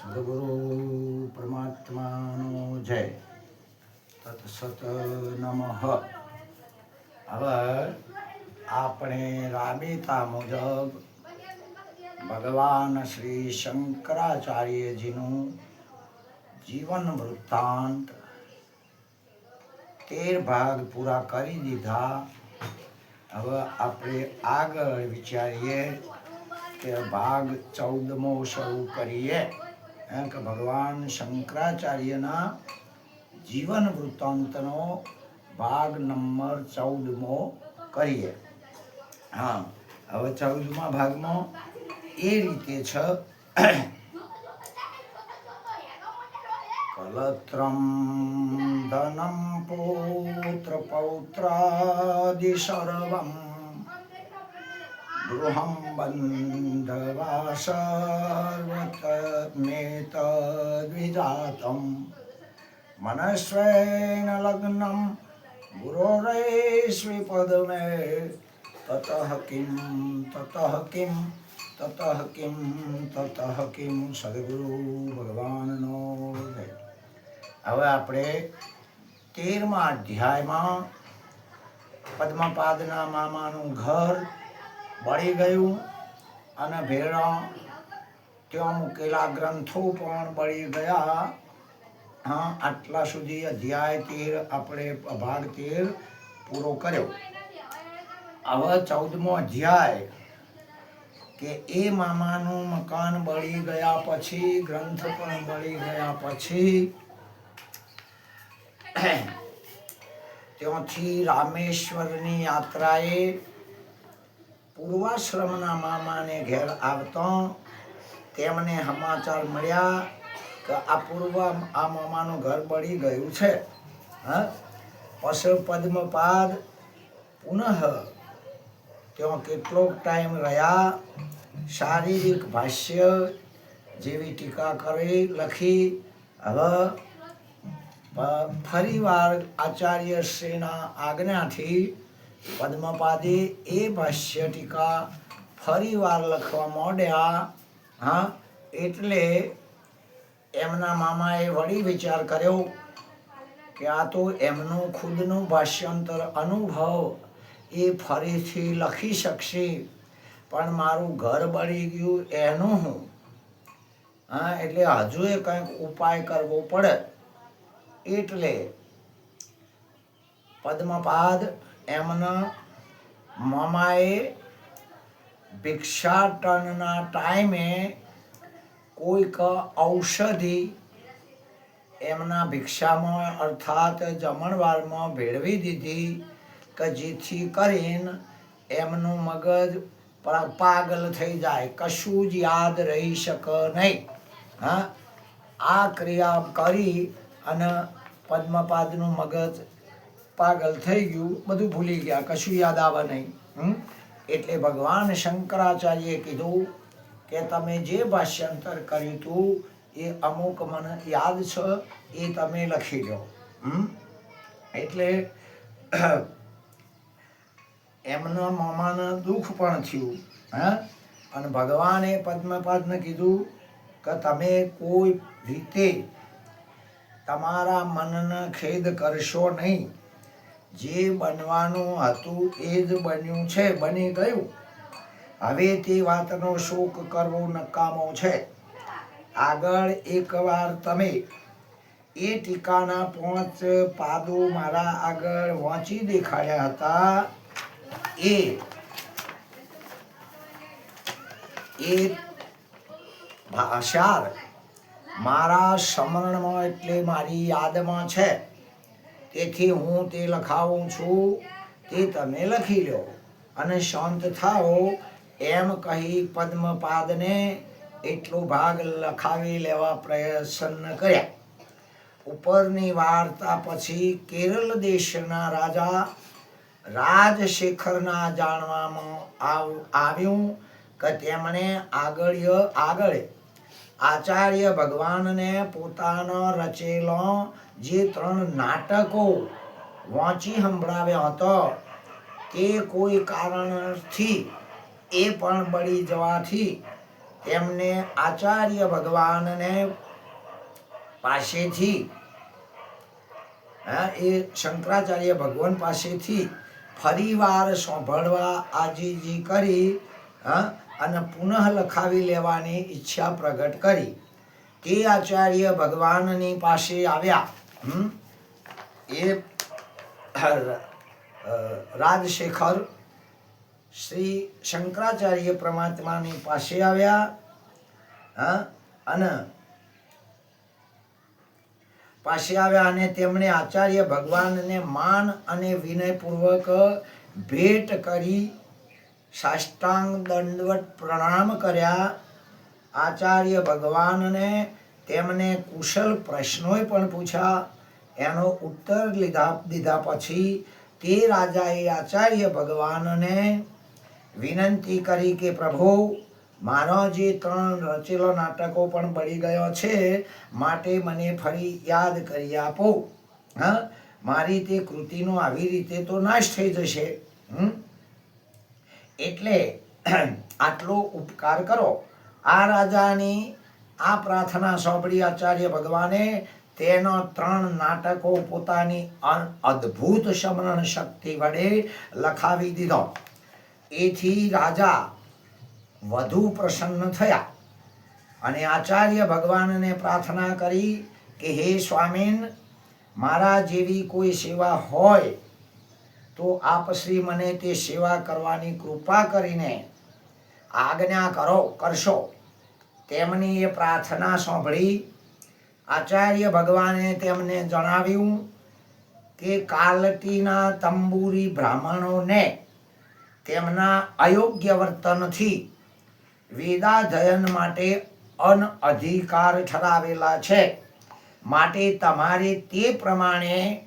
સદગુરુ પરમાત્માનો જય તત્સત નમઃ હવે આપણે રાબેતા મુજબ ભગવાન શ્રી શંકરાચાર્યજીનું જીવન વૃત્તાંત તેર ભાગ પૂરા કરી દીધા હવે આપણે આગળ વિચારીએ કે ભાગ ચૌદમો શરૂ કરીએ કે ભગવાન શંકરાચાર્યના જીવન વૃત્તાંતનો ભાગ નંબર ચૌદમો કરીએ. હા, હવે ચૌદમા ભાગમાં એ રીતે છે. કલત્રમ ધનમ પુત્ર પૌત્રાદિ સર્વમ ગૃહં બંધવા સર્વતમેતદ્વિજાતમ મનસ્વેન લગ્નમ ગુરોરૈશ્વિપદમે તતઃ કિમ તતઃ કિમ તતઃ કિમ તતઃ કિમ સદગુરુ ભગવાનનો જય હવે આપણે તેરમા અધ્યાયમાં પદ્મપાદના મામાનું ઘર બળી ગયું અને ભેળા ત્યાં મૂકેલા ગ્રંથો પણ બળી ગયા. હા, આટલા સુધી અધ્યાય તેર આપણે ભાગ તેર પૂરો કર્યો. હવે ચૌદમો અધ્યાય કે એ મામાનું મકાન બળી ગયા પછી, ગ્રંથ પણ બળી ગયા પછી ત્યાંથી રામેશ્વરની યાત્રાએ પૂર્વાશ્રમના મામાને ઘેર આવતો તેમને સમાચાર મળ્યા કે આ પૂર્વ આ મામાનું ઘર બળી ગયું છે. હા? પછી પદ્મપાદ પુનઃ ત્યાં કેટલોક ટાઈમ રહ્યા, શારીરિક ભાષ્ય જેવી ટીકા કરી લખી. હવે ફરીવાર આચાર્ય શ્રીના આજ્ઞાથી પદ્મપાદે એ ભાષ્ય ટીકા ફરીવાર લખવા માંડ્યા. હા, એટલે એમના મામાએ વળી વિચાર કર્યો કે આ તો એમનું ખુદનું ભાષ્યાંતર અનુભવ, એ ફરીથી લખી શકશે. પણ મારું ઘર બળી ગયું એનું હું. હા, એટલે હજુ એ કંઈક ઉપાય કરવો પડે. એટલે પદ્મપાદ એમના મામાએ ભિક્ષાટનના ટાઈમે કોઈક ઔષધિ એમના ભિક્ષામાં અર્થાત જમણવારમાં ભેળવી દીધી કે જેથી કરીને એમનું મગજ પાગલ થઈ જાય, કશું જ યાદ રહી શકે નહીં. હા? આ ક્રિયા કરી અને પદ્મપાદનું મગજ પાગલ થઈ ગયું, બધું ભૂલી ગયા, કશું યાદ આવે નહીં એટલે ભગવાન શંકરાચાર્યએ કીધું કે તમે જે ભાષ્યાંતર કર્યું હતું એ અમુક મને યાદ છે, એ તમે લખી હમ? એટલે એમના મામાને દુઃખ પણ થયું, હા? અને ભગવાને પદ્મપાદને કીધું કે તમે કોઈ રીતે તમારા મનને ખેદ કરશો નહીં. જે બનવાનું હતું એ જ બન્યું છે, બની ગયું. હવે તે વાતનો શોક કરવો નકામો છે. આગળ એકવાર તમે એ ટીકાના પાંચ પાદો મારા આગળ વાંચી દેખાડ્યા હતા. એ એ ભાષાર મારા સ્મરણમાં એટલે મારી યાદમાં છે. તેથી હું તે લખાવું છું, તે તમે લખી લો. અને શાંત થાઓ, એમ કહી પદ્મપાદને એટલો ભાગ લખાવી લેવા પ્રયત્ન કર્યા. ઉપરની વાર્તા પછી કેરળ દેશના રાજા રાજશેખરના જાણવામાં આવ- આવ્યું કે તેમણે આગળ આગળ આચાર્ય ભગવાનને પોતાનો રચેલો જે ત્રણ નાટકો વાંચી સંભળાવ્યો હતો, તે કોઈ કારણથી એ પણ બળી જવાથી તેમને આચાર્ય ભગવાનને પાસેથી એ શંકરાચાર્ય ભગવાન પાસેથી ફરીવાર સાંભળવા આજીજી કરી, હા અને પુનઃ લખાવી લેવાની ઈચ્છા પ્રગટ કરી. તે આચાર્ય ભગવાનની પાસે આવ્યા. એ રાજશેખર શ્રી શંકરાચાર્ય પરમાત્માની પાસે આવ્યા. અને પાસે આવ્યા અને તેમણે આચાર્ય ભગવાનને માન અને વિનયપૂર્વક ભેટ કરી. સાષ્ટાંગ દંડવત પ્રણામ કર્યા. આચાર્ય ભગવાનને તેમને કુશલ પ્રશ્નોય પણ પૂછ્યા. એનો ઉત્તર લીધા, દીધા પછી તે રાજાએ આચાર્ય ભગવાનને વિનંતી કરી કે, પ્રભુ, મારો જે ત્રણ રચેલો નાટકો પણ બળી ગયો છે, માટે મને ફરી યાદ કરી આપો. હા? મારી તે કૃતિનો આવી રીતે તો નાશ થઈ જશે. હમ એટલે આટલો ઉપકાર કરો. આ રાજાની આ પ્રાર્થના સાંભળી આચાર્ય ભગવાને તેનો ત્રણ નાટકો પોતાની અદ્ભુત સમરણ શક્તિ વડે લખાવી દીધો. એથી રાજા વધુ પ્રસન્ન થયા અને આચાર્ય ભગવાનને પ્રાર્થના કરી કે, હે સ્વામીન, મારા જેવી કોઈ સેવા હોય તો આપ શ્રી મને તે સેવા કરવાની કૃપા કરીને આજ્ઞા કરો, કરશો. તેમની એ પ્રાર્થના સાંભળી આચાર્ય ભગવાને તેમને જણાવ્યું કે કાલટીના તંબુરી બ્રાહ્મણોને તેમના અયોગ્ય વર્તનથી વેદાધયન માટે અનઅધિકાર ઠરાવેલા છે. માટે તમારે તે પ્રમાણે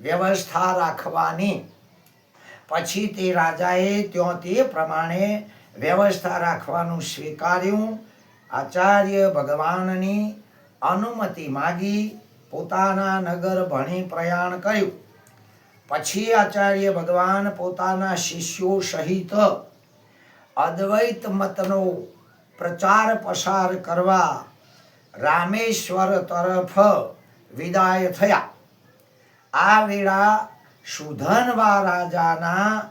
વ્યવસ્થા રાખવાની પછી તે રાજાએ ત્યાં તે પ્રમાણે વ્યવસ્થા રાખવાનું સ્વીકાર્યું. આચાર્ય ભગવાનની અનુમતિ માગી પોતાના નગર ભણી પ્રયાણ કર્યું. પછી આચાર્ય ભગવાન પોતાના શિષ્યો સહિત અદ્વૈત મતનો પ્રચાર પસાર કરવા રામેશ્વર તરફ વિદાય થયા. આ વેળા સુધનવા રાજાના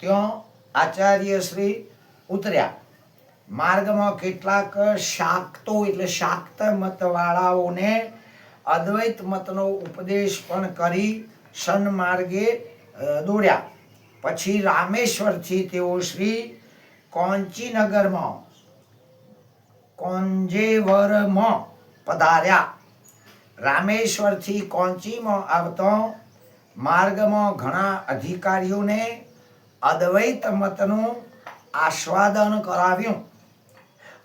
ત્યાં આચાર્ય શ્રી ઉતર્યા. માર્ગમાં કેટલાક શાક્તો એટલે શાક્ત મતવાળાઓને અદ્વૈત મતનો ઉપદેશ પણ કરી સન્માર્ગે દોડ્યા. પછી રામેશ્વરથી તેઓ શ્રી કોંચીનગરમાં, કોંજેવરમાં પધાર્યા. રામેશ્વરથી કોંચીમાં આવતો માર્ગમાં ઘણા અધિકારીઓને અદ્વૈત મતનું આસ્વાદન કરાવ્યું.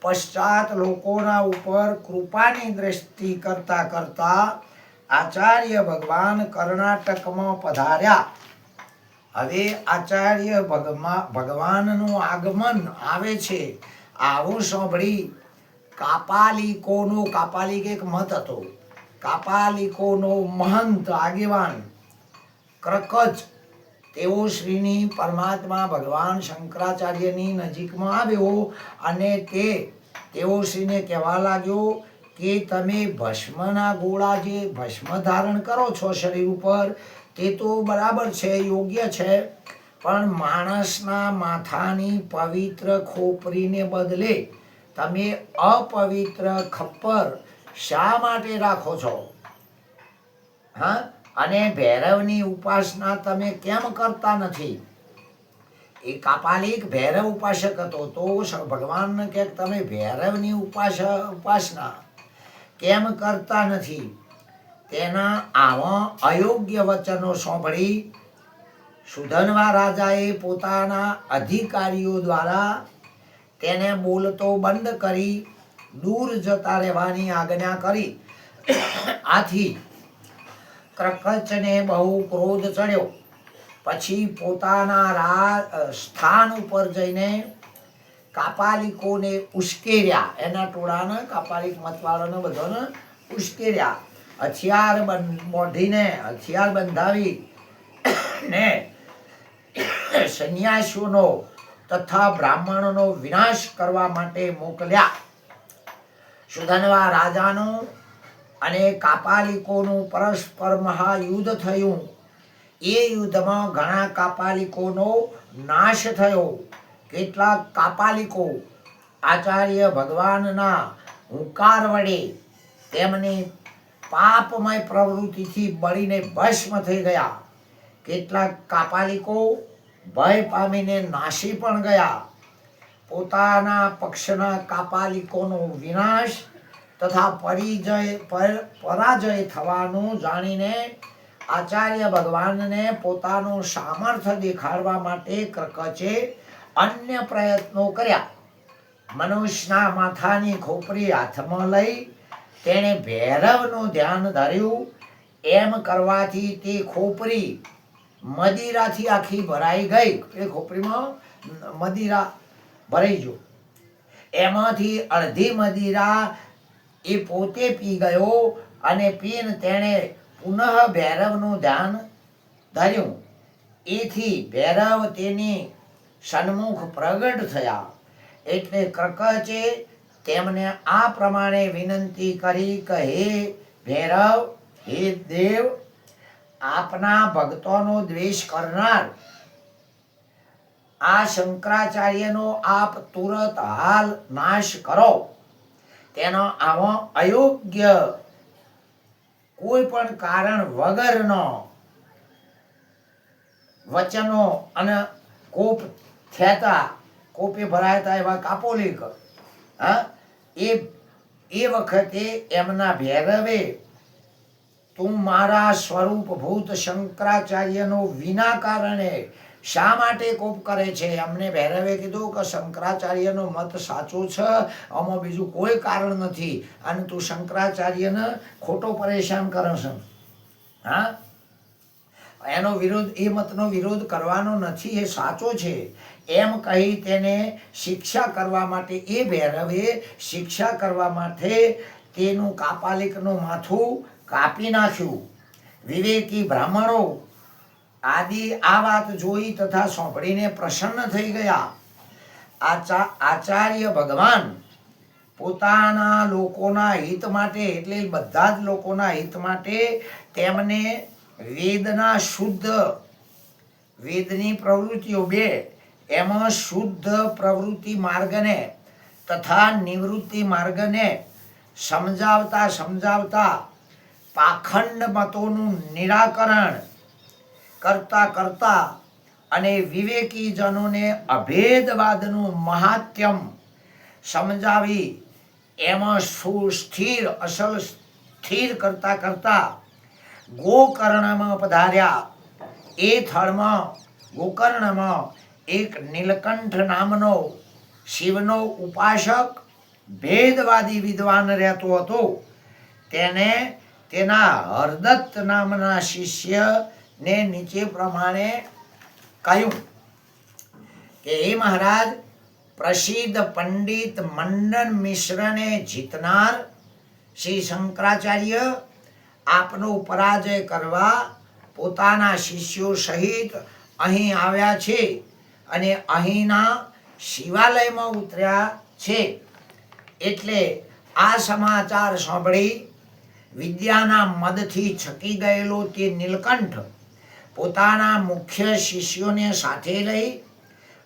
પશ્ચાત લોકોના ઉપર કૃપાની દ્રષ્ટિ કરતા કરતા આચાર્ય ભગવાન કર્ણાટકમાં પધાર્યા. હવે આચાર્ય ભગવાનનું આગમન આવે છે. આવું સાંભળી કાપાલિકોનો, કાપાલિક એક મત હતો. કાપાલિકોનો મહંત આગેવાન ક્રકચ તેઓ શ્રીની પરમાત્મા ભગવાન શંકરાચાર્યની નજીકમાં આવ્યો અને તે તેઓ શ્રીને કહેવા લાગ્યો કે તમે ભસ્મના ગોળા જે ભસ્મ ધારણ કરો છો શરીર ઉપર, તે તો બરાબર છે, યોગ્ય છે, પણ માણસના માથાની પવિત્ર ખોપરીને બદલે તમે અપવિત્ર ખપ્પર શા માટે રાખો છો? હા? અને ભૈરવની ઉપાસના તમે કેમ કરતા નથી? એ કાપાલિક ભૈરવ ઉપાસક હતો, તો ભગવાનને કે તમે ભૈરવની ઉપાસ, ઉપાસના કેમ કરતા નથી? તેના આવા અયોગ્ય વચનો સાંભળી સુધનવા રાજાએ પોતાના અધિકારીઓ દ્વારા તેને બોલતો બંધ કરી દૂર જતા રહેવાની આજ્ઞા કરી. આથી ક્રકચને બહુ ક્રોધ ચડ્યો. પછી પોતાના રા સ્થાન ઉપર જઈને કાપાલિકોને ઉશ્કેર્યા. એના ટોળાને, કાપાલિક મતવાળાને બધાને ઉશ્કેર્યા. હથિયાર મોઢીને હથિયાર બંધાવી ને સંન્યાસીઓનો તથા બ્રાહ્મણોનો વિનાશ કરવા માટે મોકલ્યા. સુધનવા રાજાનું અને કાપાલિકોનું પરસ્પર મહાયુદ્ધ થયું. એ યુદ્ધમાં ઘણા કાપાલિકોનો નાશ થયો. કેટલાક કાપાલિકો આચાર્ય ભગવાનના હુંકાર વડે તેમની પાપમય પ્રવૃત્તિથી બળીને ભસ્મ થઈ ગયા. કેટલાક કાપાલિકો ભય પામીને નાશી પણ ગયા. પોતાના પક્ષના કાપાલિકોનો વિનાશ તથા પરિજય, પર- પરાજય થવાનું જાણીને આચાર્ય ભગવાનને પોતાનું સામર્થ્ય દેખાડવા માટે કરકચે અન્ય પ્રયત્નો કર્યા. મનુષ્યના માથાની ખોપરી હાથમાં લઈ તેણે ભૈરવનું ધ્યાન ધર્યું. એમ કરવાથી તે ખોપરી મદિરાથી આખી ભરાઈ ગઈ. એ ખોપરીમાં મદિરા ભરાઈ ગયો. એમાંથી અડધી મદિરા એ પોતે પી ગયો અને પીને તેણે પુનઃ ભૈરવનું ધ્યાન ધર્યું. એથી ભૈરવ તેની સન્મુખ પ્રગટ થયા. એટલે કર્કચે તેમને આ પ્રમાણે વિનંતી કરી કે, હે ભૈરવ, હે દેવ, આપના ભક્તોનો દ્વેષ કરનાર આ શંકરાચાર્યનો આપ તુરત હાલ નાશ કરો. તેનો આવો અયોગ્ય કોઈ પણ કારણ વગરનો વચનો અને કોપ થેતા, કોપે ભરાયતા એવા કાપોલિક, હા, એ એ વખતે એમના ભૈરવે તું મારા સ્વરૂપ ભૂત શંકરાચાર્યનો વિના કારણે શા માટે કોપ કરે છે? અમને ભૈરવે કીધું કે શંકરાચાર્યનો મત સાચો છે, આમાં બીજું કોઈ કારણ નથી. અને તું શંકરાચાર્યને ખોટો પરેશાન કરે છે. હા? એનો વિરોધ, એ મતનો વિરોધ કરવાનો નથી, એ સાચો છે. એમ કહી તેને શિક્ષા કરવા માટે, એ ભૈરવે શિક્ષા કરવા માટે તેનું કાપાલિકનું માથું કાપી નાખ્યું. વિવેકી બ્રાહ્મણો આદિ આ વાત જોઈ તથા સાંભળીને પ્રસન્ન થઈ ગયા. આચા, આચાર્ય ભગવાન પોતાના લોકોના હિત માટે એટલે બધા જ લોકોના હિત માટે તેમને વેદના શુદ્ધ, વેદની પ્રવૃત્તિઓ બે, એમાં શુદ્ધ પ્રવૃત્તિ માર્ગને તથા નિવૃત્તિ માર્ગને સમજાવતા સમજાવતા પાખંડ મતોનું નિરાકરણ કરતા કરતા અને વિવેકી જનોને અભેદવાદનું મહાત્યમ સમજાવી એમાં સુસ્થિર અસલ સ્થિર કરતા કરતા ગોકર્ણમાં પધાર્યા. એ થળમાં ગોકર્ણમાં એક નીલકંઠ નામનો શિવનો ઉપાસક, ભેદવાદી વિદ્વાન રહેતો હતો. તેને તેના હરદત્ત નામના શિષ્યને નીચે પ્રમાણે કહ્યું કે, હે મહારાજ, પ્રસિદ્ધ પંડિત મંડન મિશ્રને જીતનાર શ્રી શંકરાચાર્ય આપનો પરાજય કરવા પોતાના શિષ્યો સહિત અહીં આવ્યા છે અને અહીંના શિવાલયમાં ઉતર્યા છે. એટલે આ સમાચાર સાંભળી વિદ્યાના મદથી છકી ગયેલો તે નીલકંઠ પોતાના મુખ્ય શિષ્યોને સાથે લઈ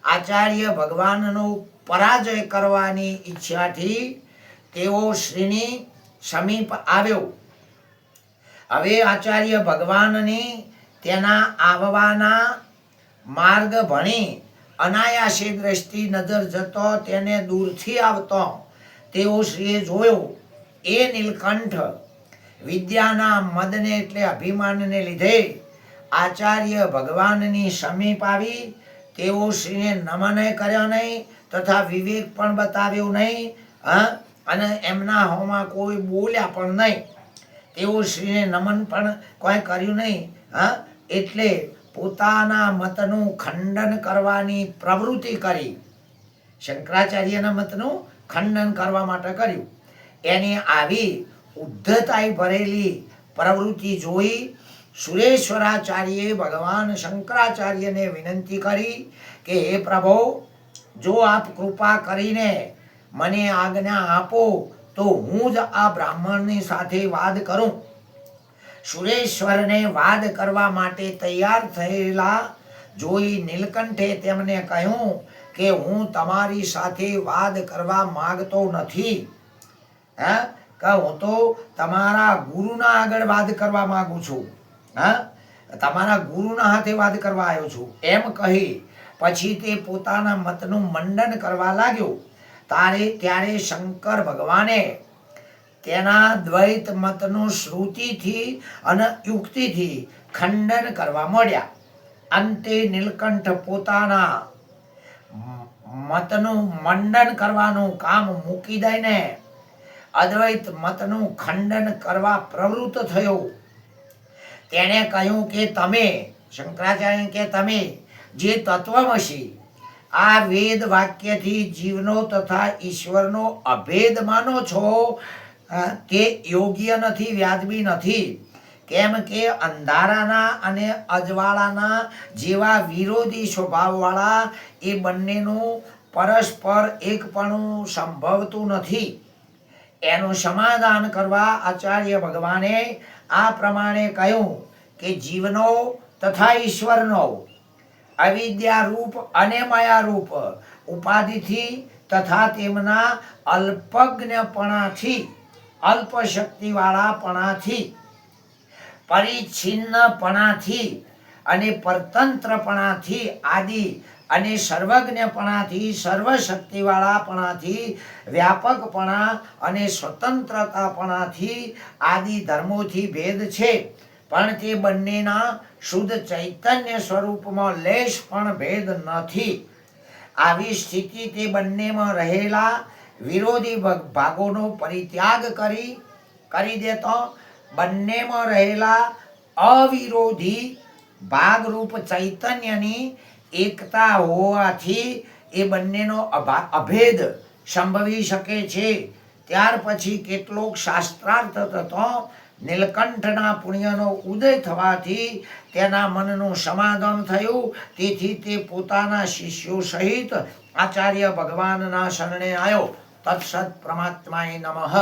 આચાર્ય ભગવાનનો પરાજય કરવાની ઈચ્છાથી તેઓ શ્રીની સમીપ આવ્યો. હવે આચાર્ય ભગવાનની તેના આવવાના માર્ગ ભણી અનાયાસે દ્રષ્ટિ નજર જતો તેને દૂરથી આવતો તેઓ શ્રીએ જોયો, એ નીલકંઠ વિદ્યાના મદને એટલે અભિમાનને લીધે આચાર્ય ભગવાનની સમીપ આવી. તેઓ શ્રીને નમન કર્યો નહીં તથા વિવેક પણ બતાવ્યો નહીં, હા? અને એમના હોમાં કોઈ બોલ્યા પણ નહીં. તેઓ શ્રીને નમન પણ કોઈ કર્યું નહીં, હા? એટલે પોતાના મતનું ખંડન કરવાની પ્રવૃત્તિ કરી. શંકરાચાર્યના મતનું ખંડન કરવા માટે કર્યું. એની આવી ઉદ્ધતાઈ ભરેલી પ્રવૃત્તિ જોઈ સુરેશ્વરાચાર્યે ભગવાન શંકરાચાર્યને વિનંતી કરી કે, હે પ્રભો, જો આપ કૃપા કરીને મને આજ્ઞા આપો, તો હું જ આ બ્રાહ્મણની સાથે વાદ કરું. સુરેશ્વરને વાદ કરવા માટે તૈયાર થયેલા જોઈ નીલકંઠે તેમને કહ્યું કે, હું તમારી સાથે વાદ કરવા માંગતો નથી. હે? કે હું તો તમારા ગુરુના આગળ વાદ કરવા માંગુ છું. હા? તમારા ગુરુના હાથે વાત કરવા આવ્યો છું. એમ કહી પછી તે પોતાના મતનું મંડન કરવા લાગ્યો. તારે ત્યારે શંકર ભગવાને તેના દ્વૈત મતનું શ્રુતિથી અને યુક્તિથી ખંડન કરવા મળ્યા. અંતે નીલકંઠ પોતાના મતનું મંડન કરવાનું કામ મૂકી દઈને અદ્વૈત મતનું ખંડન કરવા પ્રવૃત્ત થયો. તેણે કહ્યું કે તમે શંકરાચાર્ય કે તમે, જે તત્વમસી, આ વેદ વાક્યથી જીવનો તથા ઈશ્વરનો અભેદ માનો છો તે યોગ્ય નથી, વ્યાજબી નથી. કેમ કે અંધારાના અને અજવાળાના જેવા વિરોધી સ્વભાવવાળા એ બંનેનું પરસ્પર એકપણું સંભવતું નથી. એનું સમાધાન કરવા આચાર્ય ભગવાને આ પ્રમાણે કહ્યું કે જીવનો તથા ઈશ્વરનો અવિદ્યા રૂપ અને માયા રૂપ ઉપાધિથી તથા તેમના અલ્પજ્ઞપણાથી અલ્પ શક્તિવાળાપણાથી પરિચ્છિન્નપણાથી અને પરતંત્રપણાથી આદિ અને સર્વજ્ઞપણાથી, સર્વશક્તિવાળાપણાથી, વ્યાપકપણા અને સ્વતંત્રતાપણાથી આદિ ધર્મોથી ભેદ છે. પણ તે બંનેના શુદ્ધ ચૈતન્ય સ્વરૂપમાં લેશ પણ ભેદ નથી. આવી સ્થિતિ તે બંનેમાં રહેલા વિરોધી ભાગોનો પરિત્યાગ કરી કરી દેતો. બંનેમાં રહેલા અવિરોધી ભાગરૂપ ચૈતન્યની એકતા હોવાથી એ બંનેનો અભા- અભેદ સંભવી શકે છે. ત્યાર પછી કેટલોક શાસ્ત્રાર્થ થતો નીલકંઠના પુણ્યનો ઉદય થવાથી તેના મનનું સમાધાન થયું. તેથી તે પોતાના શિષ્યો સહિત આચાર્ય ભગવાનના શરણે આવ્યો. તત્સત પરમાત્માય નમઃ.